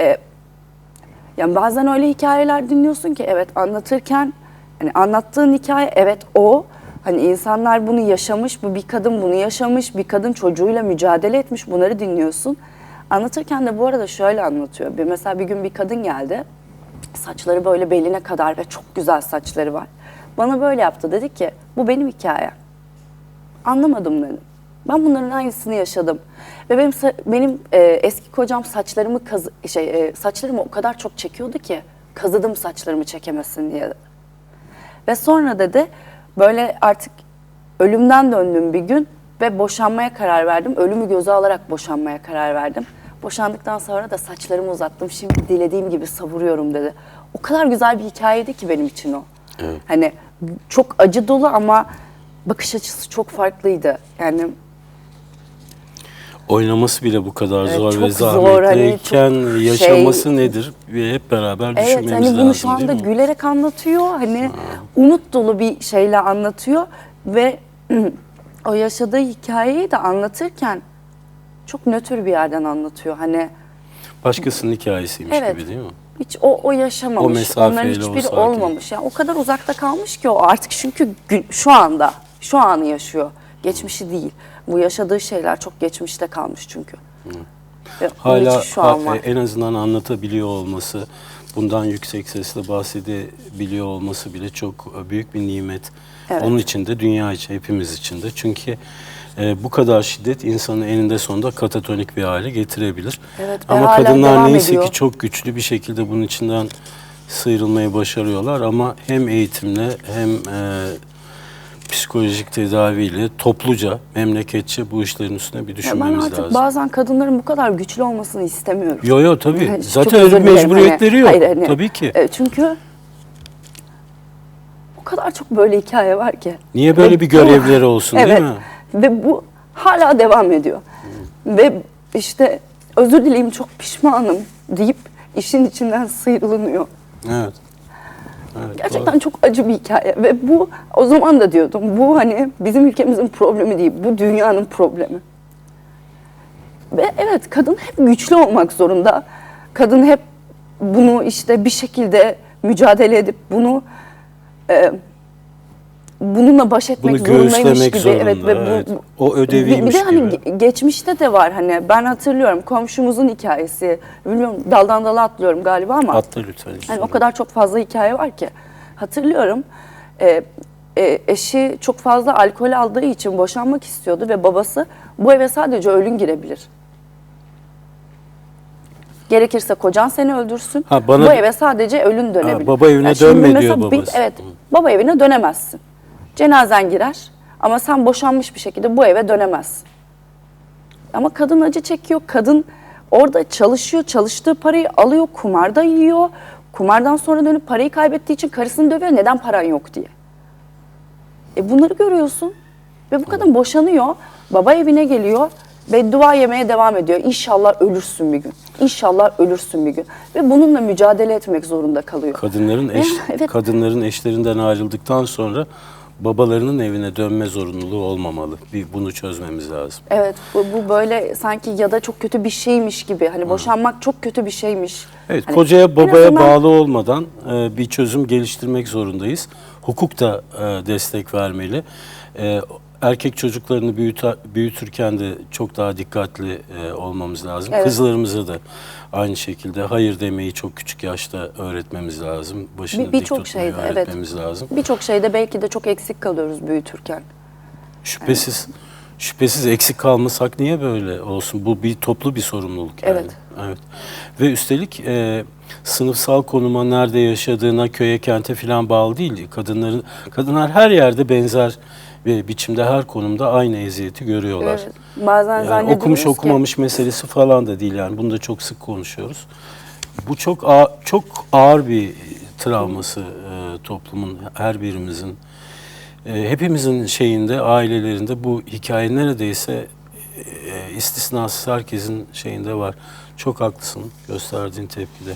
e, yani bazen öyle hikayeler dinliyorsun ki evet anlatırken hani anlattığın hikaye evet o hani insanlar bunu yaşamış, bu bir kadın bunu yaşamış, bir kadın çocuğuyla mücadele etmiş bunları dinliyorsun. Anlatırken de bu arada şöyle anlatıyor. Bir, mesela bir gün bir kadın geldi. Saçları böyle beline kadar ve çok güzel saçları var. Bana böyle yaptı. Dedi ki bu benim hikayem. Anlamadım dedim. Ben bunların aynısını yaşadım. Ve benim benim e, eski kocam saçlarımı kazı şey e, saçlarımı o kadar çok çekiyordu ki kazıdım saçlarımı çekemesin diye. Ve sonra dedi böyle artık ölümden döndüm bir gün ve boşanmaya karar verdim. Ölümü göze alarak boşanmaya karar verdim. Boşandıktan sonra da saçlarımı uzattım. Şimdi dilediğim gibi savuruyorum dedi. O kadar güzel bir hikayeydi ki benim için o. Evet. Hani çok acı dolu ama bakış açısı çok farklıydı. Yani Oynaması bile bu kadar Evet, zor çok ve zor, hani zahmetliyken çok yaşaması şey- nedir? Hep beraber Evet düşünmemiz hani lazım bunu şu anda gülerek anlatıyor. Hani umut dolu bir şeyle anlatıyor ve o yaşadığı hikayeyi de anlatırken çok nötr bir yerden anlatıyor. Hani Başkasının hikayesiymiş Evet. gibi değil mi? hiç o o yaşamamış. O Onların hiçbiri olmamış. Yani o kadar uzakta kalmış ki o artık çünkü gün, şu anda şu anı yaşıyor. Geçmişi değil. Bu yaşadığı şeyler çok geçmişte kalmış çünkü. Ve onun Hala için şu an var. en azından anlatabiliyor olması, bundan yüksek sesle bahsedebiliyor olması bile çok büyük bir nimet. Evet. Onun için de dünya için, hepimiz için de. Çünkü e, bu kadar şiddet insanın eninde sonunda katatonik bir hale getirebilir. Evet, ve Ama kadınlar neyse ediyor. ki çok güçlü bir şekilde bunun içinden sıyrılmayı başarıyorlar ama hem eğitimle hem e, psikolojik tedaviyle topluca, memleketçe bu işlerin üstüne bir Ya ben düşünmemiz artık lazım. bazen kadınların bu kadar güçlü olmasını istemiyorum. Yo yo tabii. Yani Zaten öyle dilerim, mecburiyetleri hani- yok. hayır, hani, tabii ki. e, çünkü o kadar çok böyle hikaye var ki. Niye böyle Ve bir görevleri olsun evet, değil mi? Ve bu hala devam ediyor. Ve işte özür dileyim çok pişmanım deyip işin içinden sıyrılınıyor. Evet. Evet, Gerçekten doğru. çok acı bir hikaye ve bu o zaman da diyordum bu hani bizim ülkemizin problemi değil bu dünyanın problemi. Ve evet kadın hep güçlü olmak zorunda. Kadın hep bunu işte bir şekilde mücadele edip bunu e, bununla baş etmek Bunu zorundaymış gibi. zorunda. evet ve bu, evet. o bir, bir ödeviymiş de hani gibi. ge- geçmişte de var hani ben hatırlıyorum komşumuzun hikayesi. Bilmiyorum daldan dala atlıyorum galiba ama. Atla lütfen. Hani o kadar çok fazla hikaye var ki. Hatırlıyorum e, e, eşi çok fazla alkol aldığı için boşanmak istiyordu ve babası bu eve sadece ölün girebilir. Gerekirse kocan seni öldürsün. Ha, bana- bu eve sadece ölün dönebilir. baba evine şimdi dönme diyor bir- babası. evet. Baba evine dönemezsin. Cenazen girer ama sen boşanmış bir şekilde bu eve dönemezsin. Ama kadın acı çekiyor. Kadın orada çalışıyor. Çalıştığı parayı alıyor. Kumarda yiyor. Kumardan sonra dönüp parayı kaybettiği için karısını dövüyor. Neden paran yok diye. E bunları görüyorsun. Ve bu kadın boşanıyor. Baba evine geliyor. Beddua yemeye devam ediyor. İnşallah ölürsün bir gün. İnşallah ölürsün bir gün. Ve bununla mücadele etmek zorunda kalıyor. Kadınların eş, Evet. kadınların eşlerinden ayrıldıktan sonra babalarının evine dönme zorunluluğu olmamalı. Bir bunu çözmemiz lazım. Evet bu, bu böyle sanki ya da çok kötü bir şeymiş gibi. Hani boşanmak çok kötü bir şeymiş. Evet, Hani kocaya en babaya azından- bağlı olmadan e, bir çözüm geliştirmek zorundayız. Hukuk da e, destek vermeli. E, erkek çocuklarını büyüta- büyütürken de çok daha dikkatli e, olmamız lazım. Evet. Kızlarımıza da aynı şekilde hayır demeyi çok küçük yaşta öğretmemiz lazım. Başını Bir- dik birçok tutmayı şeyde, evet. öğretmemiz lazım. Birçok şeyde belki de çok eksik kalıyoruz büyütürken. Şüphesiz şüphesiz eksik kalmasak niye böyle olsun? Bu bir toplu bir sorumluluk yani. Evet. Evet. Ve üstelik e, sınıfsal konuma nerede yaşadığına, köye, kente falan bağlı değil. Kadınların kadınlar her yerde benzer ve biçimde her konumda aynı eziyeti görüyorlar. Evet. Bazen Yani zannediyoruz okumuş ki okumamış meselesi falan da değil yani. Bunu da çok sık konuşuyoruz. Bu çok ağır, çok ağır bir travması e, toplumun her birimizin. E, hepimizin şeyinde, ailelerinde bu hikaye neredeyse e, istisnasız herkesin şeyinde var. Çok haklısın gösterdiğin tepkide.